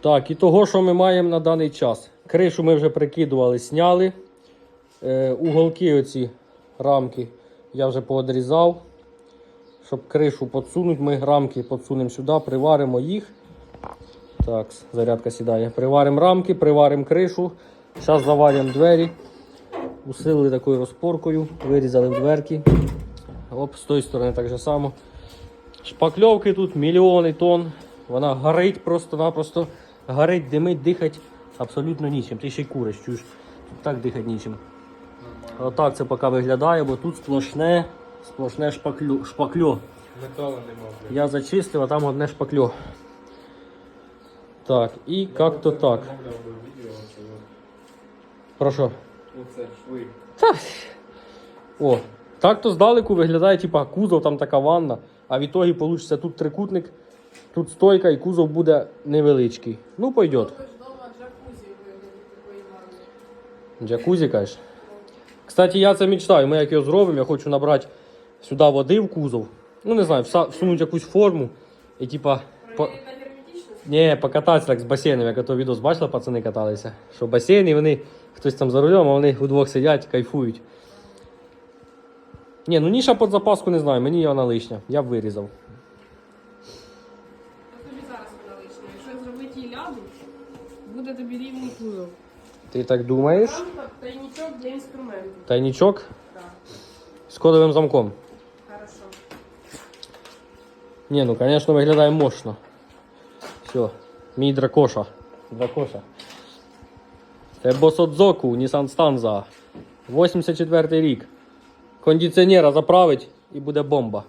Так, і того, що ми маємо на даний час. Кришу ми вже прикидували, сняли. Е, уголки оці рамки я вже поодрізав. Щоб кришу підсунути, ми рамки підсунемо сюди, приваримо їх. Так, зарядка сідає. Приваримо рамки, приваримо кришу. Зараз заваримо двері. Усилили такою розпоркою, вирізали дверки. Оп, з тої сторони так же само. Шпакльовки тут мільйони тонн. Вона горить просто-напросто. Горить, димить, дихать абсолютно нічим. Ти ще й куриш, чуєш. Тут так дихать нічим. Отак це поки виглядає, бо тут сплошне, сплошне шпакльо. шпакльо. Металу нема. Я зачистив, а там одне шпакльо. Так, і так. Відео, це от. Про що? Оце шви. О, так то здалеку виглядає, типа кузов, там така ванна, а в ітогі вийде тут трикутник, тут стойка і кузов буде невеличкий. Ну, дома джакузі кажеш. Кстати, я це мечтаю. Ми як його зробимо, я хочу набрати сюди води в кузов. Ну, не знаю, всунути якусь форму і типа. По... Ні, покататися так з басейном, як ото відос бачила, пацани каталися. Що басейн і вони, хтось там за рулем, а вони удвох сидять, кайфують. Ні, ну ніша під запаску не знаю, мені вона лишня. Я б вирізав. зараз вона лишня. Якщо зробити її ляду, буде тобі рівний кузов. Ти так думаєш? Там так, тайнічок для інструментів. Тайнічок Так, з кодовим замком. хорошо. Ні, ну звісно, виглядає мощно. Все, мій дракоша. Дракоша. Це Босодзоку, Nissan Stanza. 84 рік. Кондиціонера заправить і буде бомба.